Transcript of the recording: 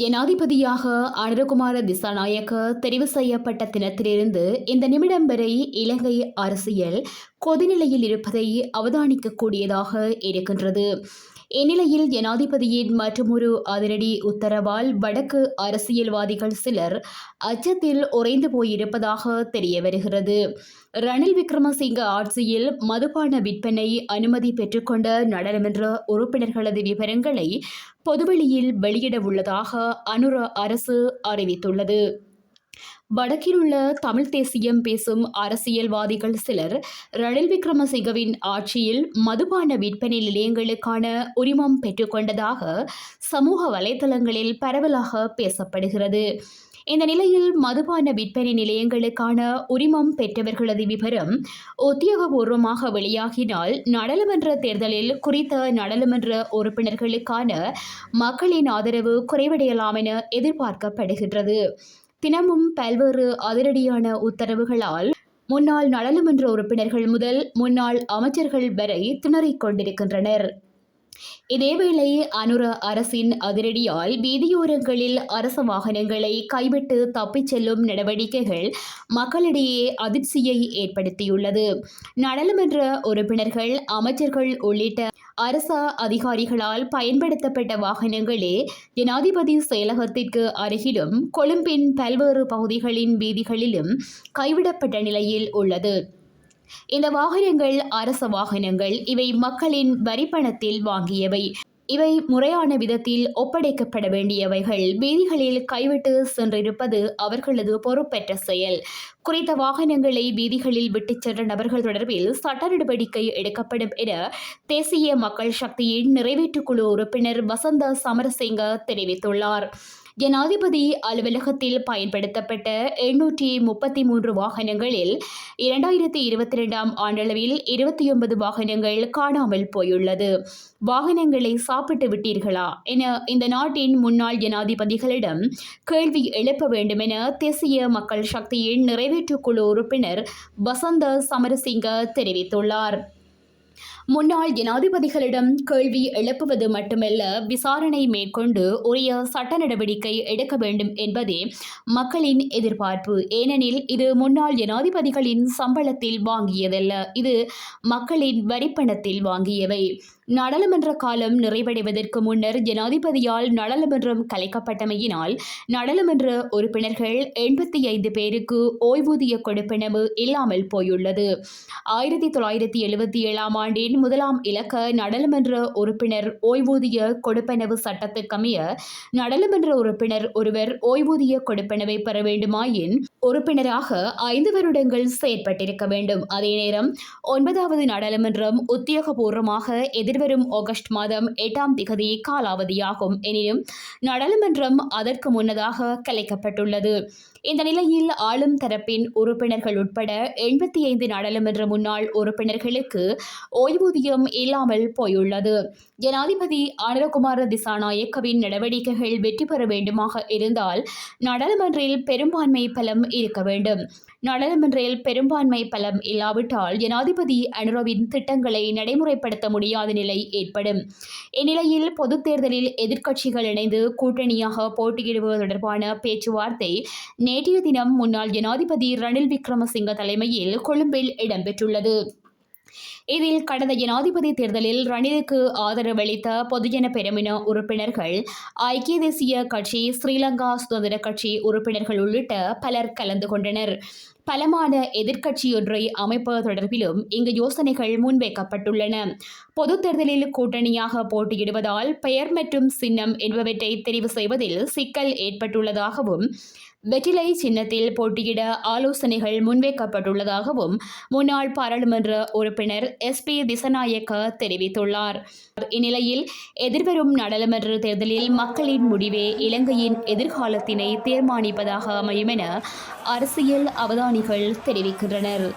ஜனாதிபதியாக அனுரகுமார திசாநாயக்க தெரிவு செய்யப்பட்ட தினத்திலிருந்து இந்த நிமிடம் வரை இலங்கை அரசியல் கொதிநிலையில் இருப்பதை அவதானிக்கக்கூடியதாக இருக்கின்றது. இந்நிலையில் ஜனாதிபதியின் மற்றொரு அதிரடி உத்தரவால் வடக்கு அரசியல்வாதிகள் சிலர் அச்சத்தில் உறைந்து போயிருப்பதாக தெரிய வருகிறது ரணில் விக்ரமசிங்க ஆட்சியில் மதுபான விற்பனை அனுமதி பெற்றுக்கொண்ட நாடாளுமன்ற உறுப்பினர்களது விவரங்களை பொதுவெளியில் வெளியிட உள்ளதாக அனுர அரசு அறிவித்துள்ளது. வடக்கில் உள்ள தமிழ் தேசியம் பேசும் அரசியல்வாதிகள் சிலர் ரணில் விக்ரமசிங்கவின் ஆட்சியில் மதுபான விற்பனை நிலையங்களுக்கான உரிமம் பெற்றுக்கொண்டதாக சமூக வலைதளங்களில் பரவலாக பேசப்படுகிறது. இந்த நிலையில் மதுபான விற்பனை நிலையங்களுக்கான உரிமம் பெற்றவர்களது விவரம் உத்தியோகபூர்வமாக வெளியாகினால் நாடாளுமன்ற தேர்தலில் குறித்த நாடாளுமன்ற உறுப்பினர்களுக்கான மக்களின் ஆதரவு குறைவடையலாம் என எதிர்பார்க்கப்படுகின்றது. தினமும் பல்வேறு அதிரடியான உத்தரவுகளால் முன்னாள் நாடாளுமன்ற உறுப்பினர்கள் முதல் முன்னாள் அமைச்சர்கள் வரை திணறிக் கொண்டிருக்கின்றனர். இதேவேளை அனுர அரசின் அதிரடியால் வீதியோரங்களில் அரச வாகனங்களை கைவிட்டு தப்பிச் செல்லும் நடவடிக்கைகள் மக்களிடையே அதிர்ச்சியை ஏற்படுத்தியுள்ளது. நாடாளுமன்ற உறுப்பினர்கள் அமைச்சர்கள் உள்ளிட்ட அரச அதிகாரிகளால் பயன்படுத்தப்பட்ட வாகனங்களே ஜனாதிபதி செயலகத்திற்கு அருகிலும் கொழும்பின் பல்வேறு பகுதிகளின் வீதிகளிலும் கைவிடப்பட்ட நிலையில் உள்ளது. இந்த வாகனங்கள் அரச வாகனங்கள் இவை மக்களின் வரிப்பணத்தில் வாங்கியவை. இவை முறையான விதத்தில் ஒப்படைக்கப்பட வேண்டியவைகள். வீதிகளில் கைவிட்டு சென்றிருப்பது அவர்களது பொறுப்பற்ற செயல். குறித்த வாகனங்களை வீதிகளில் விட்டுச் சென்ற நபர்கள் தொடர்பில் சட்ட நடவடிக்கை எடுக்கப்படும் என தேசிய மக்கள் சக்தியின் நிறைவேற்றுக்குழு உறுப்பினர் வசந்த சமரசிங்க தெரிவித்துள்ளார். ஜனாதிபதி அலுவலகத்தில் பயன்படுத்தப்பட்ட எண்ணூற்றி முப்பத்தி மூன்று வாகனங்களில் இரண்டாயிரத்தி இருபத்தி ரெண்டாம் ஆண்டளவில் இருபத்தி ஒன்பது வாகனங்கள் காணாமல் போயுள்ளது. வாகனங்களை சாப்பிட்டு விட்டீர்களா? என இந்த நாட்டின் முன்னாள் ஜனாதிபதிகளிடம் கேள்வி எழுப்ப வேண்டும் என தேசிய மக்கள் சக்தியின் நிறைவேற்றுக்குழு உறுப்பினர் வசந்த சமரசிங்க தெரிவித்துள்ளார். முன்னாள் ஜனாதிபதிகளிடம் கேள்வி எழுப்புவது மட்டுமல்ல விசாரணை மேற்கொண்டு உரிய சட்ட நடவடிக்கை எடுக்க வேண்டும் என்பதே மக்களின் எதிர்பார்ப்பு. ஏனெனில் இது முன்னாள் ஜனாதிபதிகளின் சம்பளத்தில் வாங்கியதல்ல. இது மக்களின் வரிப்பணத்தில் வாங்கியவை. நாடாளுமன்ற காலம் நிறைவடைவதற்கு முன்னர் ஜனாதிபதியால் நாடாளுமன்றம் கலைக்கப்பட்டமையினால் நாடாளுமன்ற உறுப்பினர்கள் எண்பத்தி ஐந்து பேருக்கு ஓய்வூதிய கொடுப்பினவு இல்லாமல் போயுள்ளது. ஆயிரத்தி தொள்ளாயிரத்தி எழுபத்தி ஏழாம் ஆண்டின் முதலாம் இலக்க நாடாளுமன்ற உறுப்பினர் ஓய்வூதிய கொடுப்பனவு சட்டத்துக்கமைய நாடாளுமன்ற உறுப்பினர் ஒருவர் ஓய்வூதிய கொடுப்பனவை பெற வேண்டுமாயின் உறுப்பினராக ஐந்து வருடங்கள் செயற்பட்டிருக்க வேண்டும். அதே நேரம் ஒன்பதாவது நாடாளுமன்றம் உத்தியோகபூர்வமாக எதிர்வரும் ஆகஸ்ட் மாதம் எட்டாம் திகதி காலாவதியாகும். எனினும் நாடாளுமன்றம் அதற்கு முன்னதாக கலைக்கப்பட்டுள்ளது. இந்த நிலையில் ஆளும் தரப்பின் உறுப்பினர்கள் உட்பட எண்பத்தி ஐந்து நாடாளுமன்ற முன்னாள் உறுப்பினர்களுக்கு ஓய்வு ஓய்வூதியம் இல்லாமல் போயுள்ளது. ஜனாதிபதி அனுரகுமார திசாநாயக்கவின் நடவடிக்கைகள் வெற்றி பெற வேண்டுமாக இருந்தால் நாடாளுமன்றில் பெரும்பான்மை பலம் இருக்க வேண்டும். நாடாளுமன்றில் பெரும்பான்மை பலம் இல்லாவிட்டால் ஜனாதிபதி அனுரவின் திட்டங்களை நடைமுறைப்படுத்த முடியாத நிலை ஏற்படும். இந்நிலையில் பொதுத் தேர்தலில் எதிர்க்கட்சிகள் இணைந்து கூட்டணியாக போட்டியிடுவது தொடர்பான பேச்சுவார்த்தை நேற்றைய தினம் முன்னாள் ஜனாதிபதி ரணில் விக்ரமசிங்க தலைமையில் கொழும்பில் இடம்பெற்றுள்ளது. இதில் கடந்த ஜனாதிபதி தேர்தலில் ரணிலுக்கு ஆதரவளித்த பொதுஜன பெருமின உறுப்பினர்கள் ஐக்கிய தேசிய கட்சி ஸ்ரீலங்கா சுதந்திர கட்சி உறுப்பினர்கள் உள்ளிட்ட பலர் கலந்து கொண்டனர். பலமான எதிர்க்கட்சியொன்றை அமைப்பது தொடர்பிலும் இங்கு யோசனைகள் முன்வைக்கப்பட்டுள்ளன. பொது தேர்தலில் கூட்டணியாக போட்டியிடுவதால் பெயர் மற்றும் சின்னம் என்பவற்றை தெரிவு செய்வதில் சிக்கல் ஏற்பட்டுள்ளதாகவும் வெற்றிலை சின்னத்தில் போட்டியிட ஆலோசனைகள் முன்வைக்கப்பட்டுள்ளதாகவும் முன்னாள் பாராளுமன்ற உறுப்பினர் எஸ். பி. திசநாயக்க தெரிவித்துள்ளார். இந்நிலையில் எதிர்வரும் நாடாளுமன்ற தேர்தலில் மக்களின் முடிவே இலங்கையின் எதிர்காலத்தினை தீர்மானிப்பதாக அமையும் என அரசியல் அவதானிகள் தெரிவிக்கின்றனர்.